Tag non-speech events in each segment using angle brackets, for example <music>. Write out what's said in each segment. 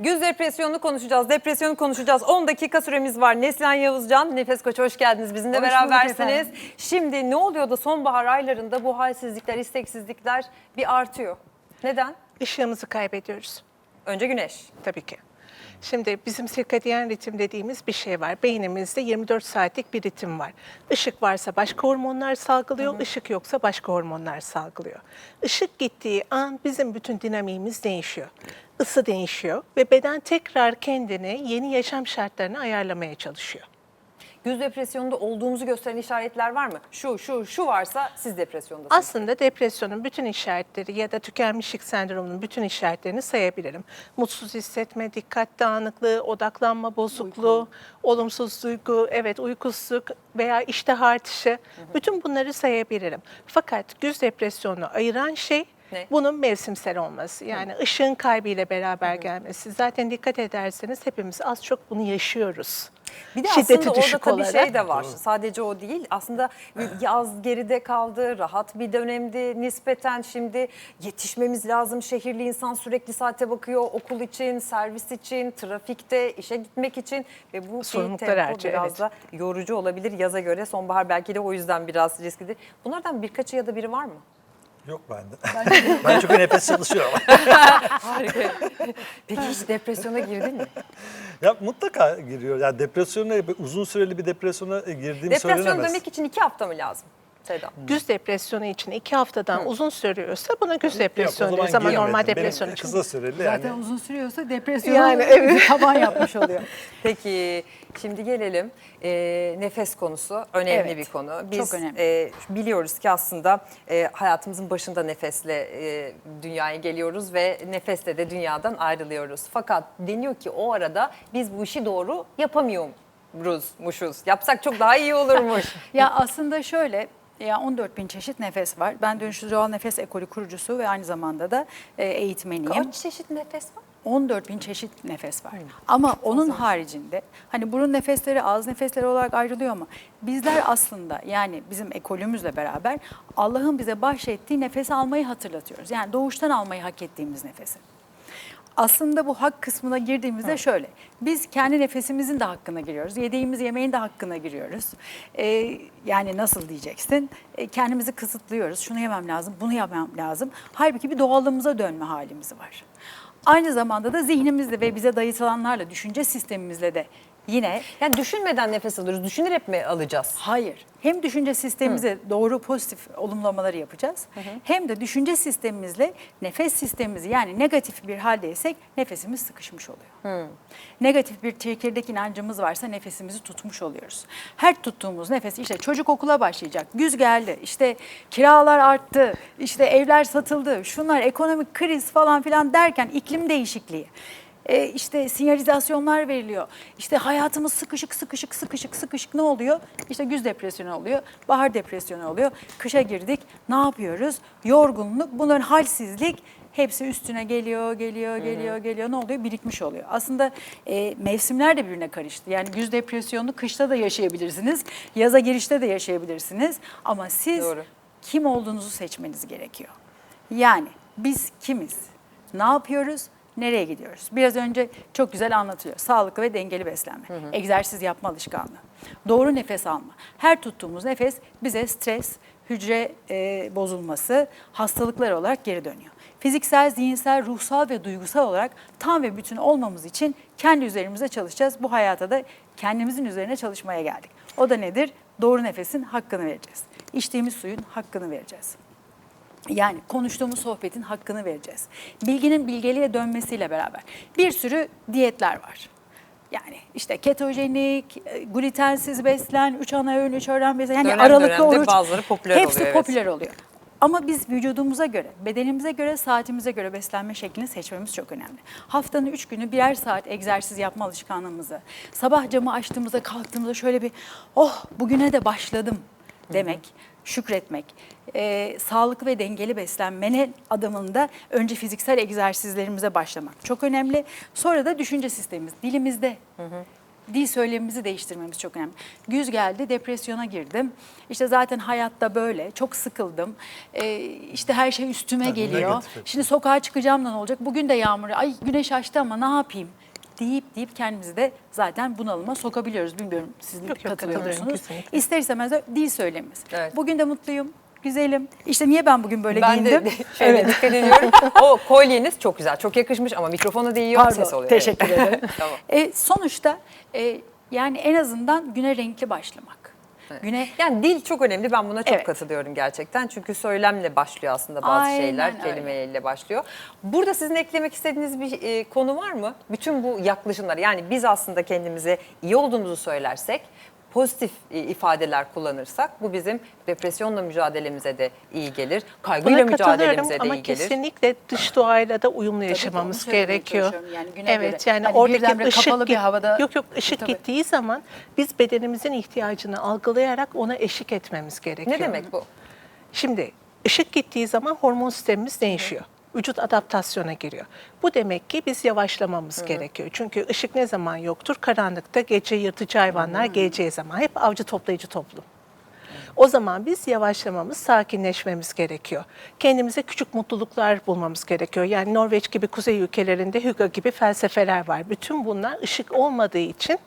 Güz depresyonunu konuşacağız, depresyonu konuşacağız. 10 dakika süremiz var. Neslihan Yavuzcan, Nefes Koç hoş geldiniz. Bizimle Hoş berabersiniz. Şimdi ne oluyor da sonbahar aylarında bu halsizlikler, isteksizlikler bir artıyor? Neden? Işığımızı kaybediyoruz Önce güneş. tabii ki. Şimdi bizim sirkadiyen ritim dediğimiz bir şey var. Beynimizde 24 saatlik bir ritim var. Işık varsa başka hormonlar salgılıyor, ışık yoksa başka hormonlar salgılıyor. Işık gittiği an bizim bütün dinamiğimiz değişiyor. Isı değişiyor ve beden tekrar kendini yeni yaşam şartlarına ayarlamaya çalışıyor. Güz depresyonunda olduğumuzu gösteren işaretler var mı? Şu, şu, şu varsa siz depresyondasınız. Aslında depresyonun bütün işaretleri ya da tükenmişlik sendromunun bütün işaretlerini sayabilirim. Mutsuz hissetme, dikkat dağınıklığı, odaklanma bozukluğu, olumsuz duygu, evet uykusuzluk veya iştah artışı bütün bunları sayabilirim. Fakat güz depresyonunu ayıran şey Ne? bunun mevsimsel olması. Yani ışığın kaybıyla beraber gelmesi. Zaten dikkat ederseniz hepimiz az çok bunu yaşıyoruz. Bir de Şiddeti aslında orada tabii olarak. şey de var. Sadece o değil. Aslında yaz geride kaldı, rahat bir dönemdi nispeten. Şimdi yetişmemiz lazım. Şehirli insan sürekli saate bakıyor. Okul için, servis için, trafikte, işe gitmek için. Ve bu Sorumluluklar tempo artıyor, biraz evet. da yorucu olabilir yaza göre. Sonbahar belki de o yüzden biraz risklidir. Bunlardan birkaçı ya da biri var mı? Yok bende. ben <laughs> çünkü nefes çalışıyorum. <laughs> Harika. Peki hiç depresyona girdin mi? Ya mutlaka giriyor. Yani depresyona uzun süreli bir depresyona girdiğim Depresyon söylenemez. demek için iki hafta mı lazım? Seda. Güz depresyonu için iki haftadan uzun sürüyorsa buna güz depresyonu zaman diyoruz ama normal depresyon için. kısa süreli Zaten yani. uzun sürüyorsa depresyon Yani evet. taban yapmış oluyor. <laughs> Peki şimdi gelelim e, nefes konusu önemli Evet, bir konu. Biz çok önemli. e, biliyoruz ki aslında e, hayatımızın başında nefesle e, dünyaya geliyoruz ve nefesle de dünyadan ayrılıyoruz. Fakat deniyor ki o arada biz bu işi doğru yapamıyormuşuz. Yapsak çok daha iyi olurmuş. <laughs> Ya aslında şöyle ya 14 bin çeşit nefes var. Ben Dönüşü Doğal Nefes Ekolü kurucusu ve aynı zamanda da e, eğitmeniyim. Kaç çeşit nefes var? 14 bin çeşit nefes var. Ama onun haricinde hani burun nefesleri, ağız nefesleri olarak ayrılıyor ama bizler aslında yani bizim ekolümüzle beraber Allah'ın bize bahşettiği nefesi almayı hatırlatıyoruz. Yani doğuştan almayı hak ettiğimiz nefesi. Aslında bu hak kısmına girdiğimizde şöyle. Biz kendi nefesimizin de hakkına giriyoruz. Yediğimiz yemeğin de hakkına giriyoruz. Ee, yani nasıl diyeceksin? Ee, kendimizi kısıtlıyoruz. Şunu yemem lazım, bunu yemem lazım. Halbuki bir doğallığımıza dönme halimiz var. Aynı zamanda da zihnimizle ve bize dayatılanlarla, düşünce sistemimizle de yine Yani düşünmeden nefes alıyoruz. Düşünerek mi alacağız? Hayır. Hem düşünce sistemimize doğru pozitif olumlamaları yapacağız. Hem de düşünce sistemimizle nefes sistemimizi yani negatif bir haldeysek nefesimiz sıkışmış oluyor. Negatif bir çekirdek inancımız varsa nefesimizi tutmuş oluyoruz. Her tuttuğumuz nefes işte çocuk okula başlayacak, güz geldi, işte kiralar arttı, işte evler satıldı, şunlar ekonomik kriz falan filan derken iklim değişikliği e, işte sinyalizasyonlar veriliyor. İşte hayatımız sıkışık sıkışık sıkışık sıkışık ne oluyor? İşte güz depresyonu oluyor, bahar depresyonu oluyor. Kışa girdik. Ne yapıyoruz? Yorgunluk, bunların halsizlik hepsi üstüne geliyor, geliyor, geliyor, geliyor. Ne oluyor? Birikmiş oluyor. Aslında e, mevsimler de birbirine karıştı. Yani güz depresyonunu kışta da yaşayabilirsiniz, yaza girişte de yaşayabilirsiniz. Ama siz Doğru. kim olduğunuzu seçmeniz gerekiyor. Yani biz kimiz? Ne yapıyoruz? Nereye gidiyoruz? Biraz önce çok güzel anlatıyor. Sağlıklı ve dengeli beslenme. Egzersiz yapma alışkanlığı. Doğru nefes alma. Her tuttuğumuz nefes bize stres, hücre e, bozulması, hastalıklar olarak geri dönüyor. Fiziksel, zihinsel, ruhsal ve duygusal olarak tam ve bütün olmamız için kendi üzerimize çalışacağız. Bu hayata da kendimizin üzerine çalışmaya geldik. O da nedir? Doğru nefesin hakkını vereceğiz. İçtiğimiz suyun hakkını vereceğiz. Yani konuştuğumuz sohbetin hakkını vereceğiz. Bilginin bilgeliğe dönmesiyle beraber bir sürü diyetler var. Yani işte ketojenik, e, glutensiz beslen, üç ana öğün, üç öğlen beslen. Yani Dönem aralıklı oruç. bazıları popüler hepsi oluyor, evet. popüler oluyor. Ama biz vücudumuza göre, bedenimize göre, saatimize göre beslenme şeklini seçmemiz çok önemli. Haftanın üç günü birer saat egzersiz yapma alışkanlığımızı, sabah camı açtığımızda kalktığımızda şöyle bir oh bugüne de başladım demek, şükretmek, e, sağlıklı ve dengeli beslenmenin adımında önce fiziksel egzersizlerimize başlamak çok önemli. Sonra da düşünce sistemimiz, dilimizde dil söylemimizi değiştirmemiz çok önemli. Güz geldi, depresyona girdim. İşte zaten hayatta böyle, çok sıkıldım. Ee, işte her şey üstüme Tabii, geliyor. negatif. Şimdi sokağa çıkacağım da ne olacak? Bugün de yağmur, ay güneş açtı ama ne yapayım? Deyip deyip kendimizi de zaten bunalıma sokabiliyoruz. Bilmiyorum siz Yok, yok, katılıyor katılıyorum musunuz? kesinlikle. İster istemez de dil söylemimiz. Evet. Bugün de mutluyum, güzelim. İşte niye ben bugün böyle Ben giyindim? de şöyle dikkat ediyorum. O kolyeniz çok güzel, çok yakışmış ama mikrofona değiyor, Pardon, ses oluyor. teşekkür Evet. ederim. <laughs> tamam. E, sonuçta e, yani en azından güne renkli başlamak. Güne Yani dil çok önemli. Ben buna çok Evet. katılıyorum gerçekten. Çünkü söylemle başlıyor aslında bazı Aynen şeyler, öyle. kelimeyle başlıyor. Burada sizin eklemek istediğiniz bir e, konu var mı? Bütün bu yaklaşımlar yani biz aslında kendimize iyi olduğumuzu söylersek, pozitif e, ifadeler kullanırsak bu bizim depresyonla mücadelemize de iyi gelir. Kaygıyla Buna mücadelemize de ama iyi gelir. kesinlikle dış doğayla da uyumlu yaşamamız onu söylemeye gerekiyor. Yani güne evet göre. yani Hani oradaki ışık kapalı bir havada- yok yok ışık Tabii. gittiği zaman biz bedenimizin ihtiyacını algılayarak ona eşlik etmemiz gerekiyor. Ne demek bu? Şimdi ışık gittiği zaman hormon sistemimiz değişiyor. Vücut adaptasyona giriyor. Bu demek ki biz yavaşlamamız gerekiyor. Çünkü ışık ne zaman yoktur? Karanlıkta gece yırtıcı hayvanlar geleceği zaman. Hep avcı toplayıcı toplum. O zaman biz yavaşlamamız, sakinleşmemiz gerekiyor. Kendimize küçük mutluluklar bulmamız gerekiyor. Yani Norveç gibi kuzey ülkelerinde Hugo gibi felsefeler var. Bütün bunlar ışık olmadığı için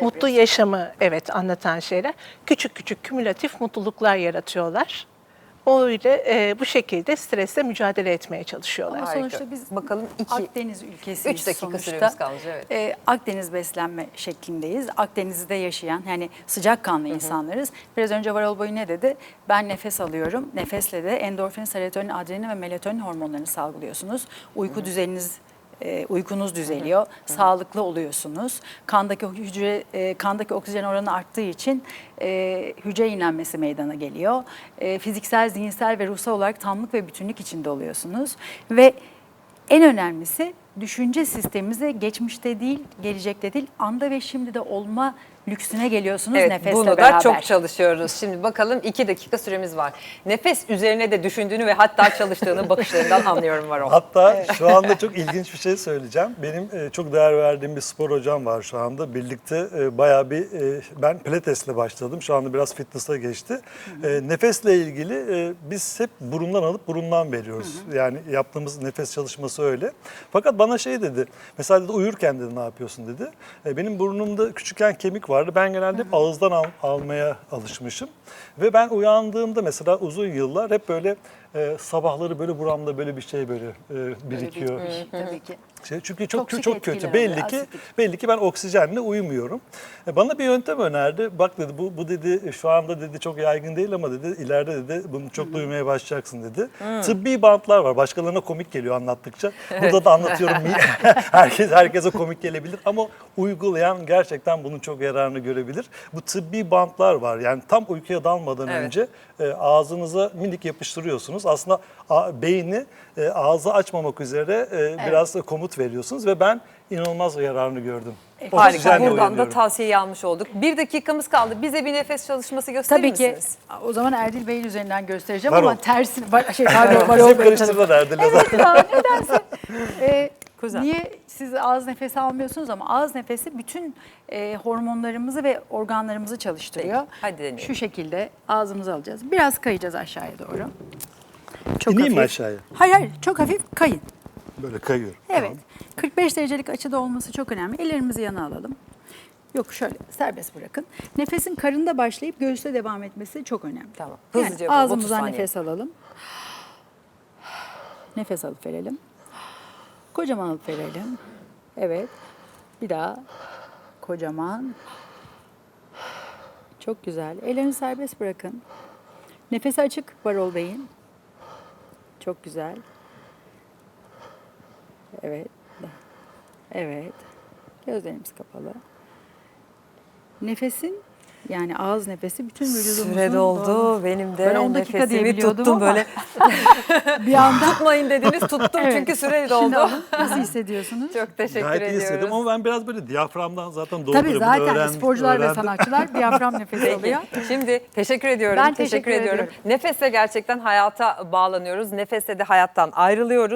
mutlu yaşamı evet anlatan şeyler. Küçük küçük kümülatif mutluluklar yaratıyorlar. O öyle e, bu şekilde stresle mücadele etmeye çalışıyorlar. Ama Harika. sonuçta biz Bakalım iki- Akdeniz ülkesiyiz Üç dakika sonuçta. süremiz kalmış, evet. Ee, Akdeniz beslenme şeklindeyiz. Akdeniz'de yaşayan yani sıcakkanlı insanlarız. Biraz önce Varol Boyu ne dedi? Ben nefes alıyorum. Nefesle de endorfin, serotonin, adrenalin ve melatonin hormonlarını salgılıyorsunuz. Uyku düzeniniz e, uykunuz düzeliyor, sağlıklı oluyorsunuz. Kandaki hücre e, kandaki oksijen oranı arttığı için e, hücre inlenmesi meydana geliyor. E, fiziksel, zihinsel ve ruhsal olarak tamlık ve bütünlük içinde oluyorsunuz ve en önemlisi düşünce sistemimize geçmişte değil, gelecekte değil, anda ve şimdi de olma lüksüne geliyorsunuz Evet nefesle bunu beraber. da çok çalışıyoruz. Şimdi bakalım iki dakika süremiz var. Nefes üzerine de düşündüğünü ve hatta çalıştığını bakışlarından anlıyorum var o. Hatta şu anda çok ilginç bir şey söyleyeceğim. Benim e, çok değer verdiğim bir spor hocam var şu anda. Birlikte e, bayağı bir e, ben pilatesle başladım. Şu anda biraz fitness'a geçti. E, nefesle ilgili e, biz hep burundan alıp burundan veriyoruz. Yani yaptığımız nefes çalışması öyle. Fakat bana şey dedi. Mesela dedi, uyurken dedi ne yapıyorsun dedi. E, benim burnumda küçükken kemik vardı. Ben genelde hep ağızdan al- almaya alışmışım. Ve ben uyandığımda mesela uzun yıllar hep böyle e, sabahları böyle buramda böyle bir şey böyle e, birikiyor. Bitmiş, tabii ki. Şey, çünkü çok Toksik çok kötü. Belli oluyor, ki belli ki ben oksijenle uyumuyorum. E, Bana bir yöntem önerdi. Bak dedi bu bu dedi şu anda dedi çok yaygın değil ama dedi ileride dedi bunu çok duymaya başlayacaksın dedi. Tıbbi bantlar var. Başkalarına komik geliyor anlattıkça. <laughs> Burada da anlatıyorum. <laughs> herkes herkese komik gelebilir ama uygulayan gerçekten bunun çok yararını görebilir. Bu tıbbi bantlar var. Yani tam uykuya dalmadan Evet. önce e, ağzınıza minik yapıştırıyorsunuz. Aslında a, beyni e, ağzı açmamak üzere e, biraz da komut veriyorsunuz ve ben inanılmaz yararını gördüm. Harika. Oksijenle Buradan da tavsiyeyi almış olduk. Bir dakikamız kaldı. Bize bir nefes çalışması gösterir Tabii ki. misiniz? O zaman Erdil Bey'in üzerinden göstereceğim Var ama tersi, <laughs> var- şey pardon, var Bizi karıştırdılar Erdil'le Evet ya <laughs> nedense. <laughs> Ee, Güzel. niye siz ağız nefesi almıyorsunuz ama ağız nefesi bütün e, hormonlarımızı ve organlarımızı çalıştırıyor. Peki, hadi deneyelim. Şu şekilde ağzımıza alacağız. Biraz kayacağız aşağıya doğru. Çok İneyim mi hafif. aşağıya? Hayır hayır çok hafif kayın. Böyle kayıyorum. Evet. 45 derecelik açıda olması çok önemli. Ellerimizi yana alalım. Yok şöyle serbest bırakın. Nefesin karında başlayıp göğüste devam etmesi çok önemli. Tamam. Hızlıca Yani yapalım, 30 ağzımızdan nefes alalım. Nefes alıp verelim. Kocaman alıp verelim. Evet. Bir daha. Kocaman. Çok güzel. Ellerini serbest bırakın. Nefesi açık Varol Bey'in. Çok güzel. Evet. Evet. Gözlerimiz kapalı. Nefesin yani ağız nefesi bütün vücudumuzun Süre doldu. Benim de Ben 10 dakika nefesimi tuttum ama. böyle. <laughs> bir anda Tutmayın dediniz tuttum <laughs> Evet. çünkü süre Şimdi doldu. alın. Nasıl hissediyorsunuz? Çok teşekkür Gayet iyi ediyoruz. hissettim ama ben biraz böyle diyaframdan zaten dolduruyorum. Tabii zaten öğrendim- sporcular ve öğrendim. sanatçılar <laughs> diyafram nefesi Peki. alıyor. Şimdi teşekkür ediyorum. Ben teşekkür ediyorum. ediyorum. Nefesle gerçekten hayata bağlanıyoruz. Nefesle de hayattan ayrılıyoruz.